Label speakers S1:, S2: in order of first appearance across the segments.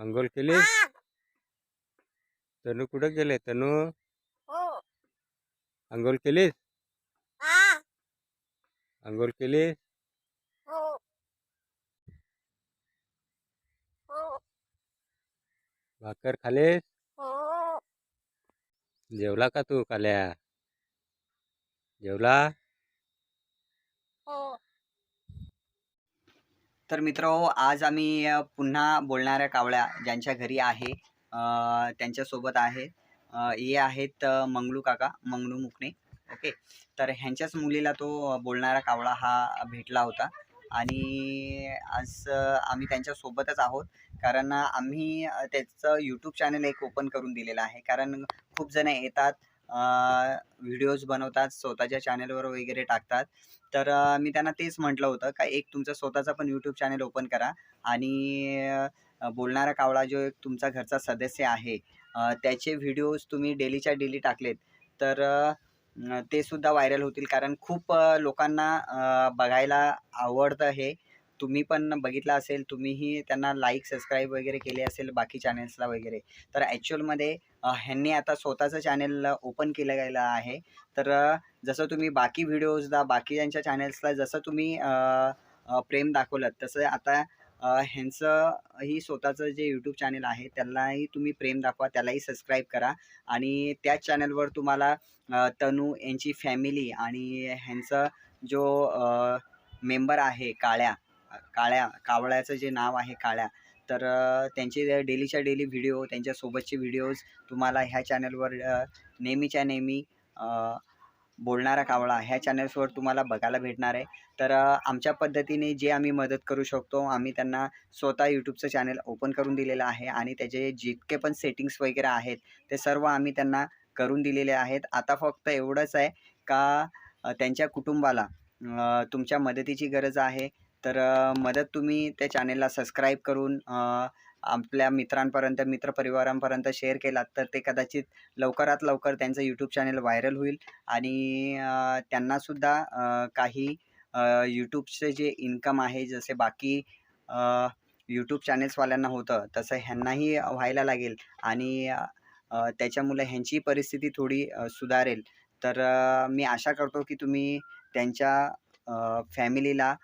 S1: अंघोळ केली. तनू कुठं गेले? तनू? अंघोळ केलीस? अंघोळ केलीस? भाकर खालीस? जेवला का तू काल्या? जेवला?
S2: तर मित्र आज आम्ही पुन्हा बोलणाऱ्या कावळ्या ज्यांच्या घरी आहे त्यांच्यासोबत आहे हे आहेत मंगलू काका मंगलू मुकणे ओके? तर ह्यांच्याच मुलीला तो बोलणारा कावळा हा भेटला होता आणि आज आम्ही त्यांच्यासोबतच आहोत कारण आम्ही त्याचं यूट्यूब चॅनल एक ओपन करून दिलेलं आहे. कारण खूप जण येतात व्हिडिओज बनवतात स्वतःच्या चॅनलवर वगैरे टाकतात. तर मी त्यांना तेच म्हटलं होतं का एक तुमचा स्वतःचा पण यूट्यूब चॅनल ओपन करा आणि बोलणारा कावळा जो एक तुमचा घरचा सदस्य आहे त्याचे व्हिडिओज तुम्ही डेलीच्या डेली टाकलेत. तर ते सुद्धा व्हायरल होतील कारण खूप लोकांना बघायला आवडतं हे. तुम्ही पण बघितलं असेल तुम्हीही त्यांना लाईक सबस्क्राईब वगैरे केले असेल बाकी चॅनल्सला वगैरे तर ॲक्च्युअलमध्ये ह्यांनी आता स्वतःचं चॅनल ओपन केलं गेलं आहे. तर जसं तुम्ही बाकी व्हिडिओजला बाकीच्यांच्या चॅनेल्सला जसं तुम्ही प्रेम दाखवलं तसं आता अ, ह्यांचंही स्वतःचं जे यूट्यूब चॅनल आहे त्यालाही तुम्ही प्रेम दाखवा त्यालाही सबस्क्राईब करा. आणि त्याच चॅनलवर तुम्हाला तनू यांची फॅमिली आणि ह्यांचा जो मेंबर आहे काळ्या काळ्या कावळ्याचं जे नाव आहे काळ्या तर त्यांचे डेलीच्या डेली व्हिडिओ त्यांच्यासोबतचे व्हिडिओज तुम्हाला ह्या चॅनलवर नेहमीच्या नेहमी बोलणारा कावळा ह्या चॅनल्सवर तुम्हाला बघायला भेटणार आहे. तर आमच्या पद्धतीने जे आम्ही मदत करू शकतो आम्ही त्यांना स्वतः यूट्यूबचं चॅनल ओपन करून दिलेलं आहे आणि त्याचे जितके पण सेटिंग्स वगैरे आहेत ते सर्व आम्ही त्यांना करून दिलेले आहेत. आता फक्त एवढंच आहे का त्यांच्या कुटुंबाला तुमच्या मदतीची गरज आहे. तर मदत तुम्ही त्या चॅनेलला सबस्क्राईब करून आपल्या मित्रांपर्यंत मित्रपरिवारांपर्यंत शेअर केलात तर ते कदाचित लवकरात लवकर त्यांचं यूट्यूब चॅनल व्हायरल होईल. आणि त्यांनासुद्धा काही यूट्यूबचे जे इन्कम आहे जसे बाकी यूट्यूब चॅनेल्सवाल्यांना होतं तसं ह्यांनाही व्हायला लागेल. आणि त्याच्यामुळे ह्यांची परिस्थिती थोडी सुधारेल. तर मी आशा करतो की तुम्ही त्यांच्या फॅमिलीला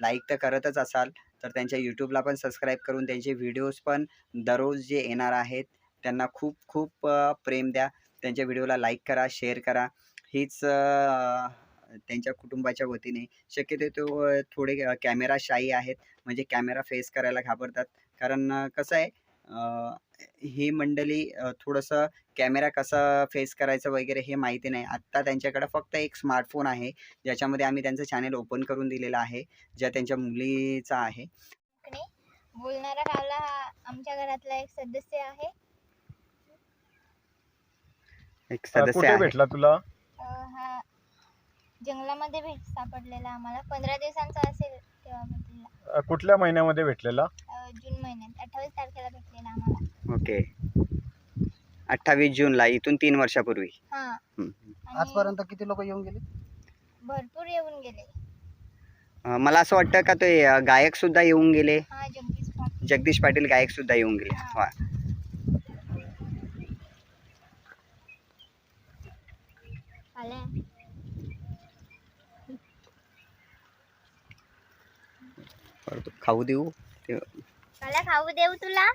S2: लाईक तर करतच असाल तर त्यांच्या यूट्यूबला पण सबस्क्राईब करून त्यांचे व्हिडिओज पण दररोज जे येणार आहेत त्यांना खूप खूप प्रेम द्या. त्यांच्या व्हिडिओला लाईक करा शेअर करा. हीच त्यांच्या कुटुंबाच्या वतीने. शक्यतो तो थोडे कॅमेरा शाई आहेत म्हणजे कॅमेरा फेस करायला घाबरतात. कारण कसं आहे ही मंडळी थोडंसं कॅमेरा कसा फेस करायचं वगैरे हे माहिती नाही. आत्ता त्यांच्याकडं फक्त एक स्मार्टफोन आहे ज्याच्यामध्ये आम्ही त्यांचं चॅनल ओपन करून दिलेलं आहे ज्या त्यांच्या मुलीचा आहे.
S3: बोलणारा कावला हा आमच्या घरातला एक सदस्य आहे.
S2: एक सदस्य
S4: कुठे
S2: आहे.
S4: भेटला तुला?
S3: अ, हा जंगलामध्ये भेट सापडलेला आम्हाला. पंधरा दिवसांचा असेल तेव्हा भेटलेला
S4: अ, कुठल्या महिन्यामध्ये भेटलेला
S3: अ, जून महिन्यात अठ्ठावीस तारखेला भेटलेला आम्हाला
S2: ओके. अठ्ठावीस जूनला इथून तीन वर्षापूर्वी.
S3: हा.
S5: आजपर्यंत किती लोक येऊन गेले?
S3: भरपूर येऊन गेले.
S2: अ, मला असं वाटतं का ते अ, गायक सुद्धा येऊन गेले?
S3: हा जगदीश पाटील.
S2: जगदीश पाटील गायक सुद्धा येऊन गेले. वा. परत खाऊ देऊ. ते
S3: खाऊ देऊ तुला?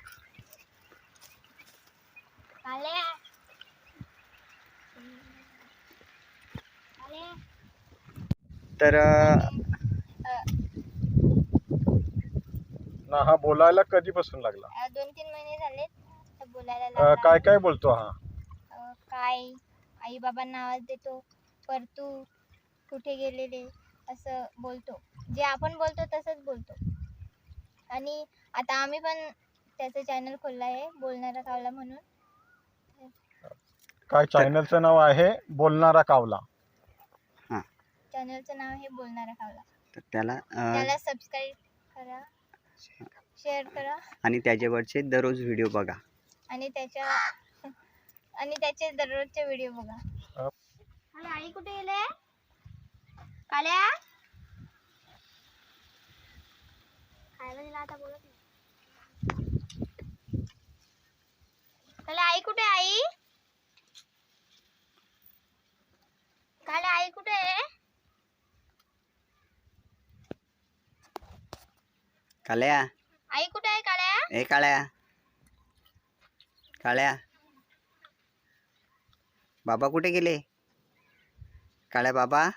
S2: तर
S4: ना हा बोलायला कधीपासून लागला?
S3: दोन तीन महिने झालेत तर बोलायला
S4: अ,
S3: लागला.
S4: काय काय बोलतो हा?
S3: अ, काय? आई बाबांना आवाज देतो. परतू कुठे गेलेले? असं बोलतो. जे आपण बोलतो तसंच बोलतो. आणि आता आम्ही पण त्याचं चॅनल खोललं आहे बोलणारा कावला म्हणून.
S4: काय चॅनलचं नाव आहे बोलणारा कावला.
S3: चॅनलचं नाव आहे बोलणारा कावला.
S2: तर त्याला अ,
S3: त्याला सबस्क्राईब करा शेअर करा.
S2: आणि त्याच्यावरचे दररोज व्हिडिओ बघा.
S3: आणि त्याच्या आणि त्याचे दररोजचे व्हिडिओ बघा. अरे आई कुठे गेले? काल्या? खायला दिला आता बोलत नाही कुठे आहे आई काल्या आई कुठे आहे
S2: काळ्या.
S3: आई कुठे आहे काल्या
S2: ए काळ्या. काळ्या. बाबा कुठे गेले? काळ्या बाबा.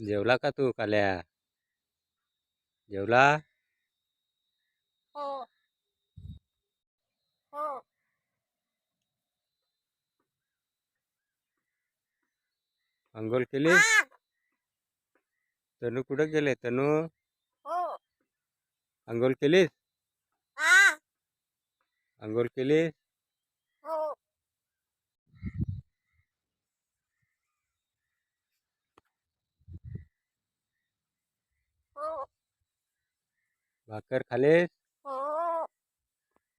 S1: जेवला का तू काल्या जेवला
S3: हो हो
S1: अंघोळ केलीस तनू कुठे गेले तनू
S3: हो
S1: अंघोळ केलीस अंघोळ केलीस
S3: हो हो
S1: भाकर खालीस